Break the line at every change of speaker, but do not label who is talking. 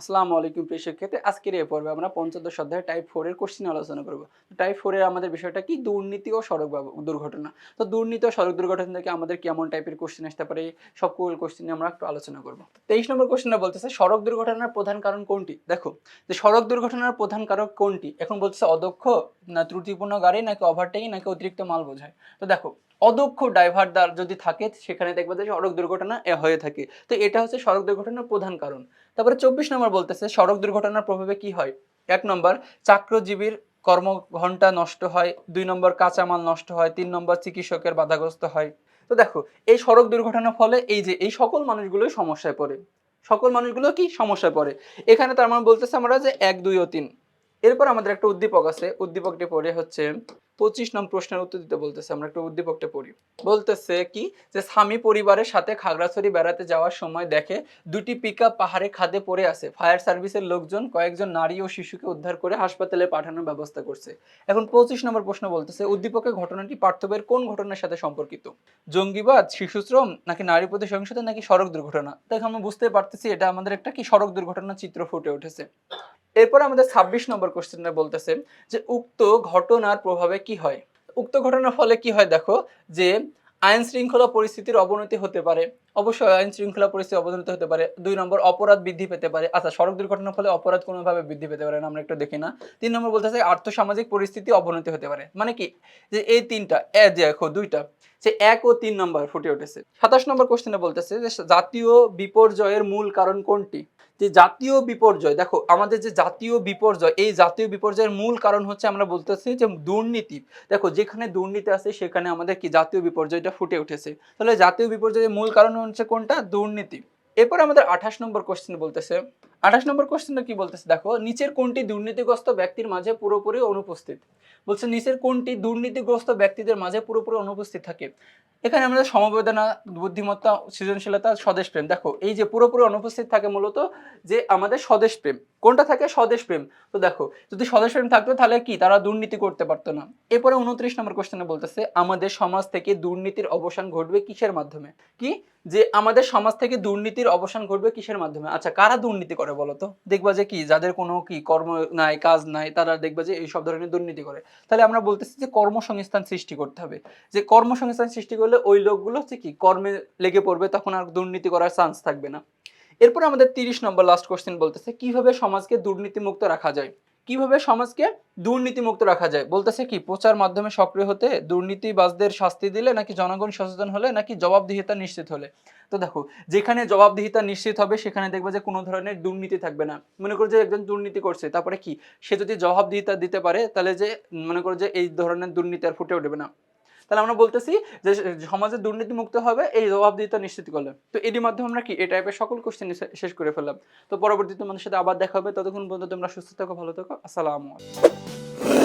আসসালামু আলাইকুম প্রিয় শিক্ষার্থী। আজকের এই পর্বে আমরা পঞ্চদশ অধ্যায় টাইপ ফোর এর কোশ্চিন আলোচনা করব। টাইপ ফোর এর আমাদের বিষয়টা কি? দুর্নীতি ও সড়ক দুর্ঘটনা। তো দুর্নীতি ও সড়ক দুর্ঘটনা থেকে আমাদের কেমন টাইপের কোশ্চিন আসতে পারে? সকল কোশ্চিন আমরা একটু আলোচনা করব। তেইশ নম্বর কোশ্চেনটা বলতেছে, সড়ক দুর্ঘটনার প্রধান কারণ কোনটি? দেখো, যে সড়ক দুর্ঘটনার প্রধান কারণ কোনটি? এখন বলতেছে অদক্ষ না ত্রুটিপূর্ণ গাড়ি নাকি ওভারটেকিং নাকি অতিরিক্ত মাল বোঝায় তো দেখো অদক্ষ ড্রাইভার দ্বার যদি থাকে, সেখানে দেখবে যে সড়ক দুর্ঘটনা হয়ে থাকে। তো এটা হচ্ছে সড়ক দুর্ঘটনার প্রধান কারণ। তারপরে চব্বিশ নম্বর বলতেছে, সড়ক দুর্ঘটনার প্রভাবে কি হয়? এক নম্বর, চাক্রজীবীর কর্ম ঘণ্টা নষ্ট হয়, দুই নম্বর, কাঁচামাল নষ্ট হয়, তিন নম্বর, চিকিৎসকের বাধাগ্রস্ত হয়। তো দেখো, এই সড়ক দুর্ঘটনার ফলে এই যে, এই সকল মানুষগুলোই সমস্যায় পড়ে। সকল মানুষগুলো কি সমস্যায় পড়ে? এখানে তার মানে বলতেছে আমরা যে এক, দুই ও তিন। এরপর আমাদের একটা উদ্দীপক আছে। উদ্দীপকটি পড়ে হচ্ছে পঁচিশ নম্বর প্রশ্নের উত্তর দিতে বলতেছে, আমরা একটা উদ্দীপকটা পড়ি। বলতেছে কি যে, স্বামী পরিবারের সাথে খাগড়াছড়ি বেড়াতে যাওয়ার সময় দেখে দুটি পিকআপ পাহাড়ে খাদে পড়ে আছে। ফায়ার সার্ভিসের লোকজন কয়েকজন নারী ও শিশুকে উদ্ধার করে হাসপাতালে পাঠানোর ব্যবস্থা করছে। এখন পঁচিশ নম্বর প্রশ্ন বলতেছে, উদ্দীপকের ঘটনাটি পার্থবের কোন ঘটনার সাথে সম্পর্কিত? জঙ্গিবাদ, শিশুশ্রম, নাকি নারী প্রতি সহিংসতা নাকি সড়ক দুর্ঘটনা? দেখো আমরা বুঝতে পারতেছি এটা আমাদের একটা কি সড়ক দুর্ঘটনার চিত্র ফুটে উঠেছে। এরপর আমাদের ছাব্বিশ নম্বর কোশ্চেনটা বলতেছে যে, উক্ত ঘটনার প্রভাবে কি হয়? উক্ত ঘটনার ফলে কি হয় দেখো? যে, আইন শৃঙ্খলা পরিস্থিতির অবনতি হতে পারে। অবশ্যই আইন শৃঙ্খলা পরিস্থিতি অবনতি হতে পারে। দুই নম্বর, অপরাধ বৃদ্ধি পেতে পারে। আচ্ছা সড়ক দুর্ঘটনার ফলে অপরাধ কোনোভাবে বৃদ্ধি পেতে পারে না, আমরা একটু দেখি না। তিন নম্বর বলতেছে আর্থসামাজিক পরিস্থিতি অবনতি হতে পারে। মানে কি? যে, এই তিনটা, এ দেখো, দুইটা। যে এক ও তিন নম্বর ফুটে উঠেছে। সাতাশ নম্বর কোশ্চেনে বলতেছে যে জাতীয় বিপর্যয়ের মূল কারণ কোনটি? যে জাতীয় বিপর্যয়, দেখো, আমাদের যে জাতীয় বিপর্যয়, এই জাতীয় বিপর্যয়ের মূল কারণ হচ্ছে আমরা বলতেছি যে দুর্নীতি। দেখো, যেখানে দুর্নীতি আছে, সেখানে আমাদের কি জাতীয় বিপর্যয়টা ফুটে উঠেছে। তাহলে জাতীয় বিপর্যয়ের মূল কারণ হচ্ছে কোনটা? দুর্নীতি। এরপর আমাদের আঠাশ নম্বর কোশ্চেন বলতেছে আঠাশ নম্বর কোশ্চেনটা কি বলতেছে? দেখো, নিচের কোনটি দুর্নীতিগ্রস্ত ব্যক্তির মাঝে পুরোপুরি অনুপস্থিত? বলছে, নিচের কোনটি দুর্নীতিগ্রস্ত ব্যক্তিদের মাঝে পুরোপুরি অনুপস্থিত থাকে? এখানে আমাদের সমবেদনা, বুদ্ধিমত্তা, সৃজনশীলতা, স্বদেশ প্রেম। দেখো, এই যে পুরোপুরি অনুপস্থিত থাকে মূলত যে আমাদের স্বদেশ প্রেম। কোনটা থাকে? স্বদেশ প্রেম। তো দেখো, যদি স্বদেশ প্রেম থাকতো, তাহলে কি? তারা দুর্নীতি করতে পারতো না। এরপরে উনত্রিশ নম্বর কোশ্চেনে বলতেছে, আমাদের সমাজ থেকে দুর্নীতির অবসান ঘটবে কিসের মাধ্যমে? কি? যে আমাদের সমাজ থেকে দুর্নীতির অবসান ঘটবে কিসের মাধ্যমে? আচ্ছা কারা দুর্নীতি করে? বলতো দেখবা যে কি, যাদের কোনো কি কর্ম নাই, কাজ নাই, তারা দেখবা যে এই সব ধরনের দুর্নীতি করে। তাহলে আমরা বলতেছি যে কর্মসংস্থান সৃষ্টি করতে হবে। যে কর্মসংস্থান সৃষ্টি করলে ওই লোকগুলো হচ্ছে কি, কর্মে লেগে পড়বে, তখন আর দুর্নীতি করার চান্স থাকবে না। এরপর আমাদের তিরিশ নম্বর লাস্ট কোশ্চেন বলতেছে, কীভাবে সমাজকে দুর্নীতিমুক্ত রাখা যায়? কীভাবে সমাজকে দুর্নীতিমুক্ত রাখা যায়? বলতেছে কি, প্রচার মাধ্যমে সক্রিয় হতে দুর্নীতিবাজদের শাস্তি দিলে নাকি জনগণ সচেতন হলে, নাকি জবাবদিহিতা নিশ্চিত হলে? তো দেখো, যেখানে জবাবদিহিতা নিশ্চিত হবে, সেখানে দেখবে যে কোনো ধরনের দুর্নীতি থাকবে না। মনে করো যে একজন দুর্নীতি করছে, তারপরে কি? সে যদি জবাবদিহিতা দিতে পারে, তাহলে যে, মনে করো যে এই ধরনের দুর্নীতি আর ফুটে উঠবে না। তাহলে আমরা বলতেছি যে সমাজে দুর্নীতি মুক্ত হবে, এই জবাবদিহিতা নিশ্চিত করলে তো এরই মাধ্যমে আমরা কি? এই টাইপের সকল কোশ্চেন শেষ করে ফেললাম। তো পরবর্তীতে তোমাদের সাথে আবার দেখা হবে। ততক্ষণ পর্যন্ত তোমরা সুস্থ থাকো, ভালো থাকো। আসসালামু আলাইকুম।